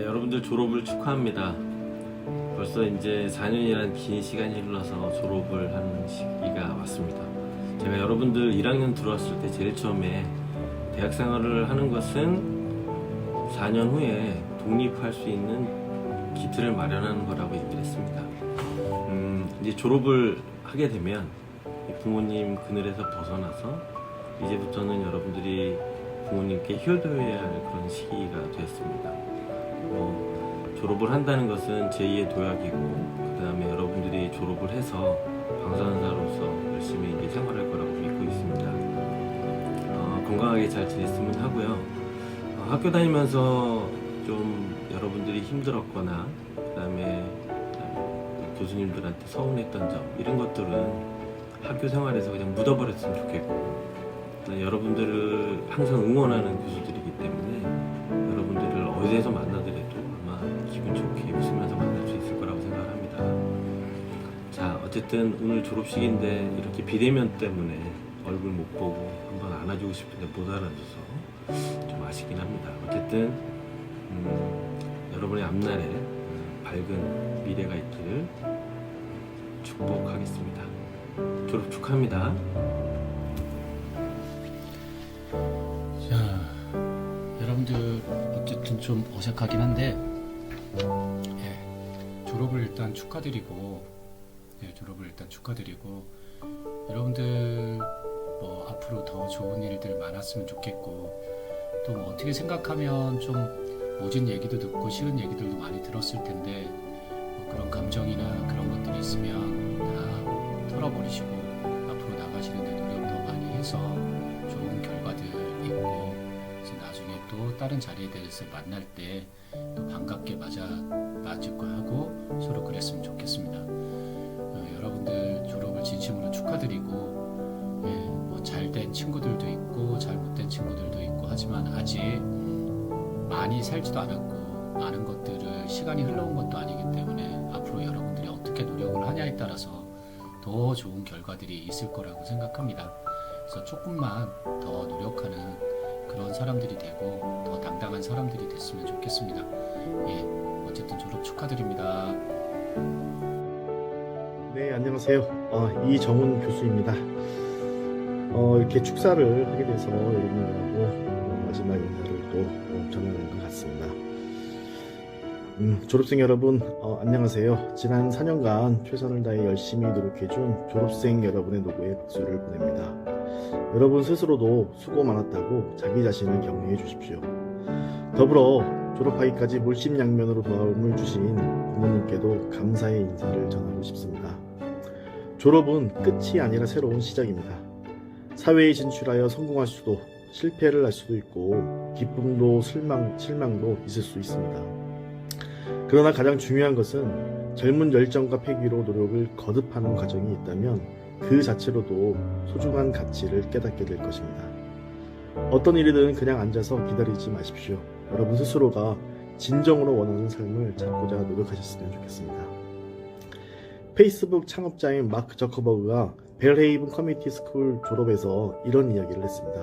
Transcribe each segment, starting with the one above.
네, 여러분들 졸업을 축하합니다. 벌써 이제 4년이란 긴 시간이 흘러서 졸업을 하는 시기가 왔습니다. 제가 여러분들 1학년 들어왔을 때 제일 처음에 대학 생활을 하는 것은 4년 후에 독립할 수 있는 기틀을 마련하는 거라고 얘기를 했습니다. 음, 이제 졸업을 하게 되면 이 부모님 그늘에서 벗어나서 이제부터는 여러분들이 부모님께 효도해야 할 그런 시기가 되었습니다. 어, 졸업을 한다는 것은 제2의 도약이고 그 다음에 여러분들이 졸업을 해서 방사선사로서 열심히 이제 생활할 거라고 믿고 있습니다. 어, 건강하게 잘 지냈으면 하고요. 어, 학교 다니면서 좀 여러분들이 힘들었거나 그 다음에 교수님들한테 서운했던 점 이런 것들은 학교 생활에서 그냥 묻어버렸으면 좋겠고 네, 여러분들을 항상 응원하는 교수들이기 때문에 여러분들을 어디에서 만나 어쨌든 오늘 졸업식인데 이렇게 비대면 때문에 얼굴 못 보고 한번 안아주고 싶은데 못 안아줘서 좀 아쉽긴 합니다. 어쨌든 음, 여러분의 앞날에 음, 밝은 미래가 있기를 축복하겠습니다. 졸업 축하합니다. 자, 여러분들 어쨌든 좀 어색하긴 한데 예, 졸업을 일단 축하드리고 예, 졸업을 일단 축하드리고 여러분들 뭐 앞으로 더 좋은 일들 많았으면 좋겠고 또 뭐 어떻게 생각하면 좀 모진 얘기도 듣고 싫은 얘기들도 많이 들었을 텐데 뭐 그런 감정이나 그런 것들이 있으면 다 털어버리시고 앞으로 나가시는데 노력 더 많이 해서 좋은 결과들 있고 그래서 나중에 또 다른 자리에 대해서 만날 때 또 반갑게 맞아 맞을 거 하고 서로 그랬으면 좋겠습니다. 어, 여러분들 졸업을 진심으로 축하드리고 예, 뭐 잘된 친구들도 있고 잘못된 친구들도 있고 하지만 아직 많이 살지도 않았고 많은 것들을 시간이 흘러온 것도 아니기 때문에 앞으로 여러분들이 어떻게 노력을 하냐에 따라서 더 좋은 결과들이 있을 거라고 생각합니다. 그래서 조금만 더 노력하는 그런 사람들이 되고 더 당당한 사람들이 됐으면 좋겠습니다. 예, 어쨌든 졸업 축하드립니다. 네, 안녕하세요. 어, 이정훈 교수입니다. 어, 이렇게 축사를 하게 돼서 여러분들하고 어, 마지막 인사를 또 어, 전하는 것 같습니다. 음, 졸업생 여러분, 어, 안녕하세요. 지난 4년간 최선을 다해 열심히 노력해준 졸업생 여러분의 노고에 박수를 보냅니다. 여러분 스스로도 수고 많았다고 자기 자신을 격려해 주십시오. 더불어 졸업하기까지 물심양면으로 도움을 주신 부모님께도 감사의 인사를 전하고 싶습니다. 졸업은 끝이 아니라 새로운 시작입니다. 사회에 진출하여 성공할 수도 실패를 할 수도 있고 기쁨도 실망, 실망도 있을 수 있습니다. 그러나 가장 중요한 것은 젊은 열정과 패기로 노력을 거듭하는 과정이 있다면 그 자체로도 소중한 가치를 깨닫게 될 것입니다. 어떤 일이든 그냥 앉아서 기다리지 마십시오. 여러분 스스로가 진정으로 원하는 삶을 찾고자 노력하셨으면 좋겠습니다. 페이스북 창업자인 마크 저커버그가 벨헤이븐 커뮤니티 스쿨 졸업에서 이런 이야기를 했습니다.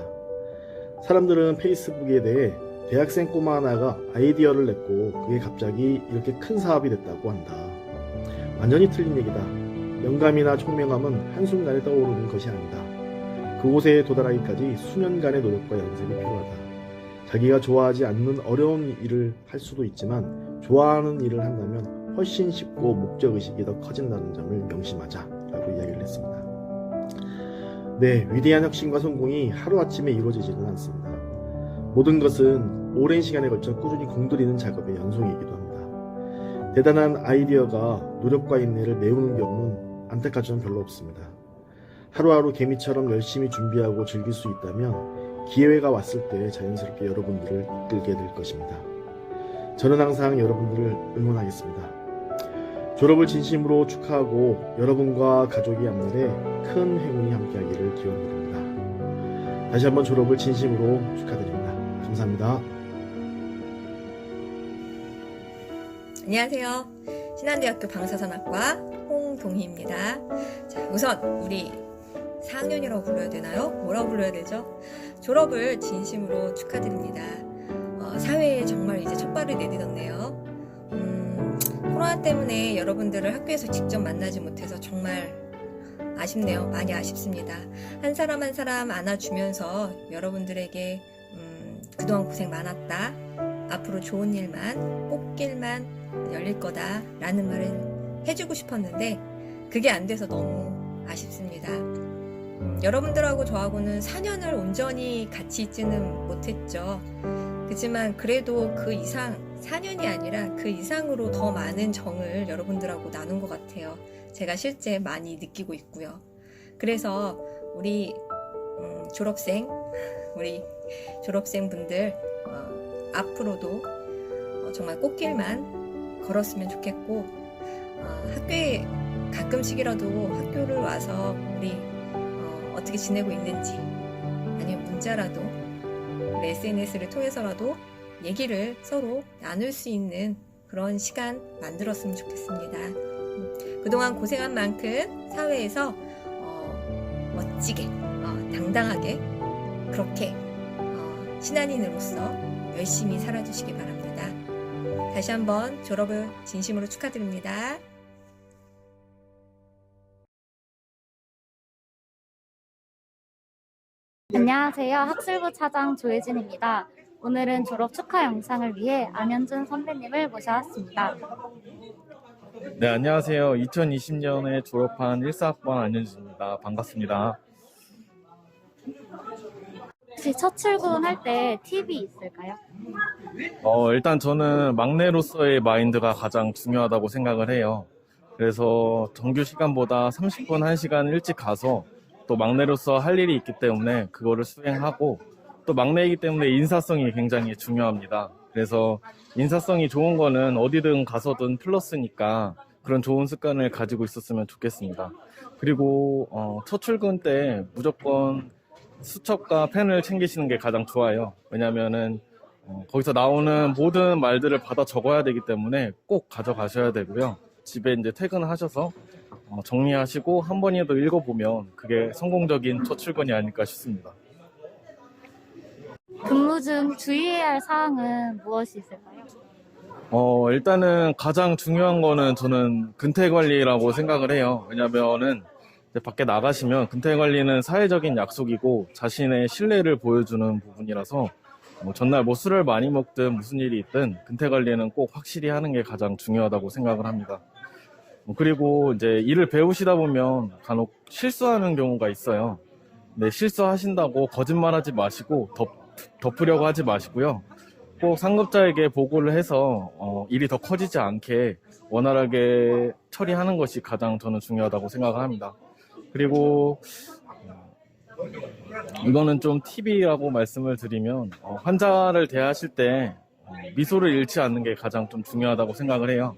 사람들은 페이스북에 대해 대학생 꼬마 하나가 아이디어를 냈고 그게 갑자기 이렇게 큰 사업이 됐다고 한다. 완전히 틀린 얘기다. 영감이나 총명함은 한순간에 떠오르는 것이 아니다. 그곳에 도달하기까지 수년간의 노력과 연습이 필요하다. 자기가 좋아하지 않는 어려운 일을 할 수도 있지만 좋아하는 일을 한다면 훨씬 쉽고 목적의식이 더 커진다는 점을 명심하자 라고 이야기를 했습니다. 네, 위대한 혁신과 성공이 하루아침에 이루어지지는 않습니다. 모든 것은 오랜 시간에 걸쳐 꾸준히 공들이는 작업의 연속이기도 합니다. 대단한 아이디어가 노력과 인내를 메우는 경우는 안타깝지만 별로 없습니다. 하루하루 개미처럼 열심히 준비하고 즐길 수 있다면 기회가 왔을 때 자연스럽게 여러분들을 이끌게 될 것입니다. 저는 항상 여러분들을 응원하겠습니다. 졸업을 진심으로 축하하고 여러분과 가족이 앞날에 큰 행운이 함께하기를 기원드립니다. 다시 한번 졸업을 진심으로 축하드립니다. 감사합니다. 안녕하세요. 신한대학교 방사선학과 홍동희입니다. 자, 우선 우리 4학년이라고 불러야 되나요? 뭐라고 불러야 되죠? 졸업을 진심으로 축하드립니다. 어, 어, 사회에 정말 이제 첫 발을 내딛었네요. 음, 코로나 때문에 여러분들을 학교에서 직접 만나지 못해서 정말 아쉽네요. 많이 아쉽습니다. 한 사람 한 사람 안아주면서 여러분들에게 음, 그동안 고생 많았다. 앞으로 좋은 일만, 꽃길만 열릴 거다 라는 말을 해주고 싶었는데 그게 안 돼서 너무 아쉽습니다. 여러분들하고 저하고는 4년을 온전히 같이 있지는 못했죠. 그지만 그래도 그 이상, 4년이 아니라 그 이상으로 더 많은 정을 여러분들하고 나눈 것 같아요. 제가 실제 많이 느끼고 있고요. 그래서 우리 음, 졸업생, 우리 졸업생 분들 어, 앞으로도 어, 정말 꽃길만 걸었으면 좋겠고 어, 학교에 가끔씩이라도 학교를 와서 우리 어, 어떻게 지내고 있는지 아니면 문자라도 우리 SNS를 통해서라도 얘기를 서로 나눌 수 있는 그런 시간 만들었으면 좋겠습니다. 음, 그동안 고생한 만큼 사회에서 어, 멋지게, 어, 당당하게 그렇게 어, 신한인으로서 열심히 살아주시기 바랍니다. 다시 한번 졸업을 진심으로 축하드립니다. 안녕하세요. 학술부 차장 조혜진입니다. 오늘은 졸업 축하 영상을 위해 안현준 선배님을 모셔왔습니다. 네, 안녕하세요. 2020년에 졸업한 1사학번 안현준입니다. 반갑습니다. 혹시 첫 출근할 때 팁이 있을까요? 어, 일단 저는 막내로서의 마인드가 가장 중요하다고 생각을 해요. 그래서 정규 시간보다 30분, 1시간 일찍 가서 또 막내로서 할 일이 있기 때문에 그거를 수행하고 또 막내이기 때문에 인사성이 굉장히 중요합니다. 그래서 인사성이 좋은 거는 어디든 가서든 플러스니까 그런 좋은 습관을 가지고 있었으면 좋겠습니다. 그리고 어, 첫 출근 때 무조건 수첩과 펜을 챙기시는 게 가장 좋아요. 왜냐면은 어, 거기서 나오는 모든 말들을 받아 적어야 되기 때문에 꼭 가져가셔야 되고요. 집에 이제 퇴근하셔서 어, 정리하시고 한 번이라도 읽어보면 그게 성공적인 첫 출근이 아닐까 싶습니다. 근무 중 주의해야 할 사항은 무엇이 있을까요? 어, 일단은 가장 중요한 거는 저는 근태 관리라고 생각을 해요. 왜냐면은 밖에 나가시면 근태 관리는 사회적인 약속이고 자신의 신뢰를 보여주는 부분이라서 뭐 전날 뭐 술을 많이 먹든 무슨 일이 있든 근태 관리는 꼭 확실히 하는 게 가장 중요하다고 생각을 합니다. 어, 그리고 이제 일을 배우시다 보면 간혹 실수하는 경우가 있어요. 네, 실수하신다고 거짓말하지 마시고 덮, 덮으려고 하지 마시고요. 꼭 상급자에게 보고를 해서 어, 일이 더 커지지 않게 원활하게 처리하는 것이 가장 저는 중요하다고 생각을 합니다. 그리고 어, 이거는 좀 팁이라고 말씀을 드리면 어, 환자를 대하실 때 어, 미소를 잃지 않는 게 가장 좀 중요하다고 생각을 해요.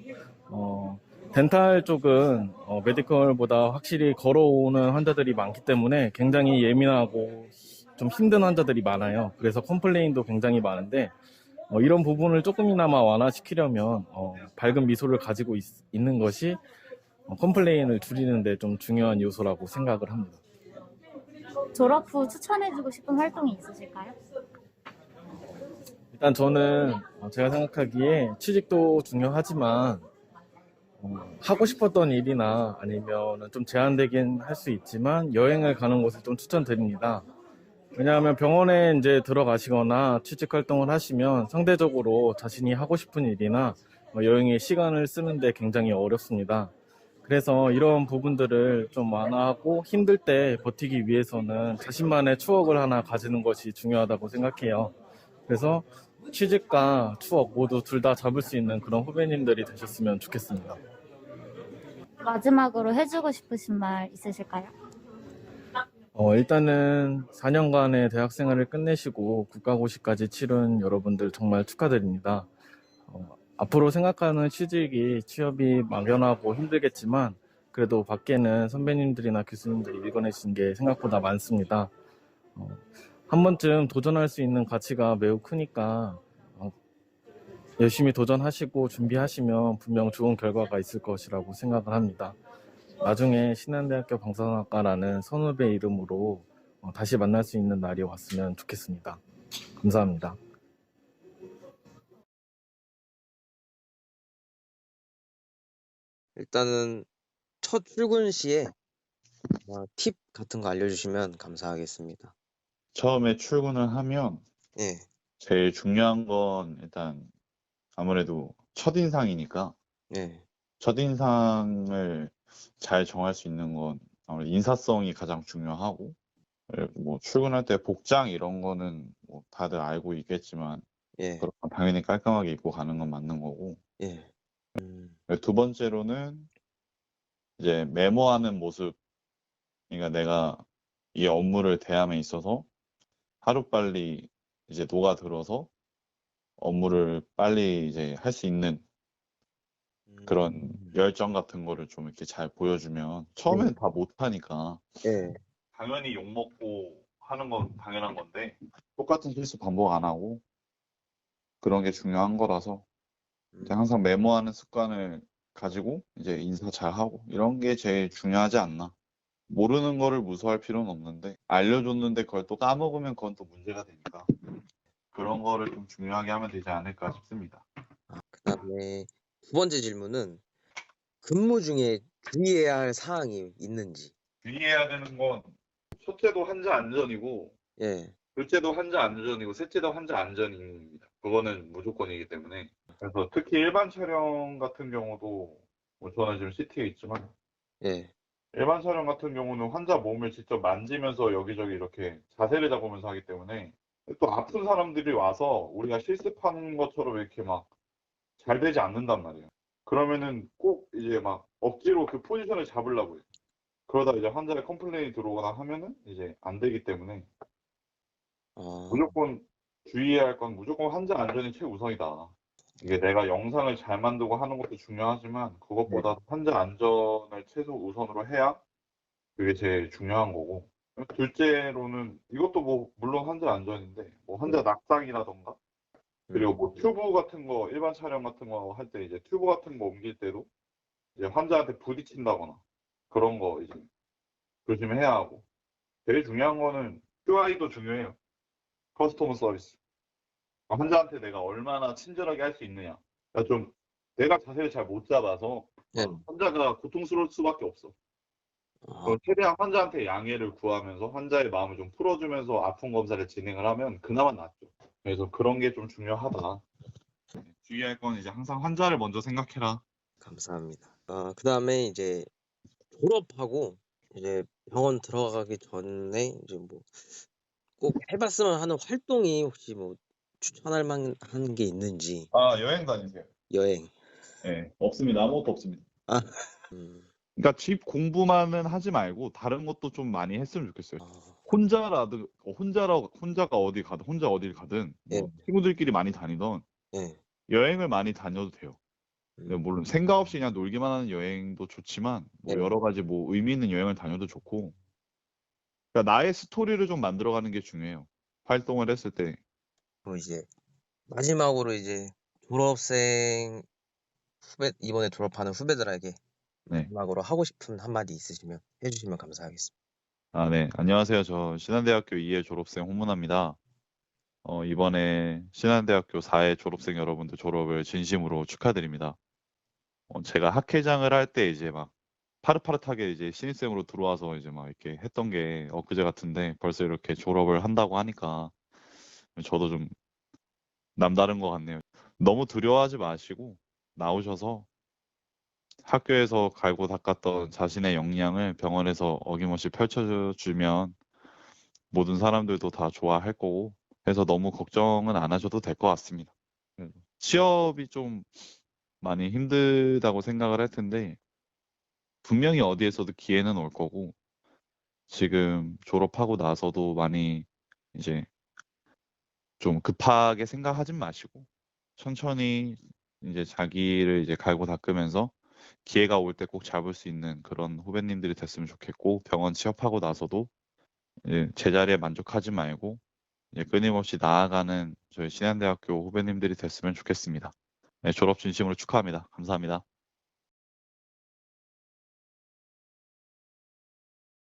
어, 덴탈 쪽은 어, 메디컬보다 확실히 걸어오는 환자들이 많기 때문에 굉장히 예민하고 좀 힘든 환자들이 많아요. 그래서 컴플레인도 굉장히 많은데 어, 이런 부분을 조금이나마 완화시키려면 어, 밝은 미소를 가지고 있, 는 것이 어, 컴플레인을 줄이는데 좀 중요한 요소라고 생각을 합니다. 졸업 후 추천해주고 싶은 활동이 있으실까요? 일단 저는 어, 제가 생각하기에 취직도 중요하지만 어, 하고 싶었던 일이나 아니면 좀 제한되긴 할 수 있지만 여행을 가는 곳을 좀 추천드립니다. 왜냐하면 병원에 이제 들어가시거나 취직 활동을 하시면 상대적으로 자신이 하고 싶은 일이나 뭐 여행에 시간을 쓰는데 굉장히 어렵습니다. 그래서 이런 부분들을 좀 완화하고 힘들 때 버티기 위해서는 자신만의 추억을 하나 가지는 것이 중요하다고 생각해요. 그래서 취직과 추억 모두 둘 다 잡을 수 있는 그런 후배님들이 되셨으면 좋겠습니다. 마지막으로 해주고 싶으신 말 있으실까요? 어, 일단은 4년간의 대학 생활을 끝내시고 국가고시까지 치른 여러분들 정말 축하드립니다. 어, 앞으로 생각하는 취직이 취업이 막연하고 힘들겠지만 그래도 밖에는 선배님들이나 교수님들이 읽어내신 게 생각보다 많습니다. 어, 한 번쯤 도전할 수 있는 가치가 매우 크니까 어, 열심히 도전하시고 준비하시면 분명 좋은 결과가 있을 것이라고 생각을 합니다. 나중에 신한대학교 방송학과라는 선후배 이름으로 어, 다시 만날 수 있는 날이 왔으면 좋겠습니다. 감사합니다. 일단은 첫 출근 시에 팁 같은 거 알려주시면 감사하겠습니다. 처음에 출근을 하면 예, 제일 중요한 건 일단 아무래도 첫인상이니까 예, 첫인상을 잘 정할 수 있는 건 아무래도 인사성이 가장 중요하고 그리고 뭐 출근할 때 복장 이런 거는 뭐 다들 알고 있겠지만 예, 그런 건 당연히 깔끔하게 입고 가는 건 맞는 거고. 예. 음, 두 번째로는 이제 메모하는 모습. 그러니까 내가 이 업무를 대함에 있어서 하루빨리 이제 녹아들어서 업무를 빨리 이제 할 수 있는 그런 음, 열정 같은 거를 좀 이렇게 잘 보여주면 처음에는 다 못하니까. 예, 당연히 욕 먹고 하는 건 당연한 건데. 똑같은 실수 반복 안 하고 그런 게 중요한 거라서 이제 항상 메모하는 습관을 가지고 이제 인사 잘 하고 이런 게 제일 중요하지 않나. 모르는 거를 무서워할 필요는 없는데 알려줬는데 그걸 또 까먹으면 그건 또 문제가 되니까 그런 거를 좀 중요하게 하면 되지 않을까 싶습니다. 그다음에 두 번째 질문은 근무 중에 주의해야 할 사항이 있는지. 주의해야 되는 건 첫째도 환자 안전이고 예, 둘째도 환자 안전이고 셋째도 환자 안전입니다. 그거는 무조건이기 때문에 그래서 특히 일반 촬영 같은 경우도 뭐 저는 지금 CT에 있지만 예, 일반 촬영 같은 경우는 환자 몸을 직접 만지면서 여기저기 이렇게 자세를 잡으면서 하기 때문에 또 아픈 사람들이 와서 우리가 실습하는 것처럼 이렇게 막 잘 되지 않는단 말이에요. 그러면은 꼭 이제 막 억지로 그 포지션을 잡으려고 해요. 그러다 이제 환자의 컴플레인이 들어오거나 하면은 이제 안 되기 때문에 어, 무조건 주의해야 할 건 무조건 환자 안전이 최우선이다. 이게 내가 영상을 잘 만들고 하는 것도 중요하지만 그것보다 환자 안전을 최소 우선으로 해야 그게 제일 중요한 거고. 둘째로는 이것도 뭐 물론 환자 안전인데 뭐 환자 낙상이라던가 그리고 뭐 튜브 같은 거 일반 촬영 같은 거 할 때 이제 튜브 같은 거 옮길 때도 이제 환자한테 부딪힌다거나 그런 거 이제 조심해야 하고 제일 중요한 거는 QI도 중요해요. 커스터머 서비스. 아, 환자한테 내가 얼마나 친절하게 할 수 있느냐. 그러니까 좀 내가 자세를 잘 못 잡아서 예. 환자가 고통스러울 수밖에 없어. 아, 최대한 환자한테 양해를 구하면서 환자의 마음을 좀 풀어주면서 아픈 검사를 진행을 하면 그나마 낫죠. 그래서 그런 게 좀 중요하다. 주의할 건 이제 항상 환자를 먼저 생각해라. 감사합니다. 아, 그 다음에 이제 졸업하고 이제 병원 들어가기 전에 이제 뭐 꼭 해봤으면 하는 활동이 혹시 뭐 추천할 만한 게 있는지 아 여행 다니세요? 여행. 네 없습니다. 아무것도 없습니다. 음, 그러니까 집 공부만은 하지 말고 다른 것도 좀 많이 했으면 좋겠어요. 아, 혼자라도 혼자라 혼자가 어디 가든 혼자 어딜 가든 예. 뭐 친구들끼리 많이 다니던 예. 여행을 많이 다녀도 돼요. 음, 물론 생각 없이 그냥 놀기만 하는 여행도 좋지만 뭐 네. 여러 가지 뭐 의미 있는 여행을 다녀도 좋고 그러니까 나의 스토리를 좀 만들어가는 게 중요해요. 활동을 했을 때 그럼 이제 마지막으로 이제 졸업생 후배 이번에 졸업하는 후배들에게 네. 마지막으로 하고 싶은 한마디 있으시면 해주시면 감사하겠습니다. 아, 네. 안녕하세요. 저 신한대학교 2회 졸업생 홍문화입니다. 어, 이번에 신한대학교 4회 졸업생 여러분들 졸업을 진심으로 축하드립니다. 어, 제가 학회장을 할 때 이제 막 파릇파릇하게 이제 신입생으로 들어와서 이제 막 이렇게 했던 게 엊그제 같은데 벌써 이렇게 졸업을 한다고 하니까 저도 좀 남다른 것 같네요. 너무 두려워하지 마시고 나오셔서 학교에서 갈고 닦았던 자신의 역량을 병원에서 어김없이 펼쳐주면 모든 사람들도 다 좋아할 거고 해서 너무 걱정은 안 하셔도 될 것 같습니다. 음, 취업이 좀 많이 힘들다고 생각을 할 텐데 분명히 어디에서도 기회는 올 거고 지금 졸업하고 나서도 많이 이제 좀 급하게 생각하진 마시고 천천히 이제 자기를 이제 갈고 닦으면서 기회가 올 때 꼭 잡을 수 있는 그런 후배님들이 됐으면 좋겠고 병원 취업하고 나서도 이제 제자리에 만족하지 말고 이제 끊임없이 나아가는 저희 신한대학교 후배님들이 됐으면 좋겠습니다. 네, 졸업 진심으로 축하합니다. 감사합니다.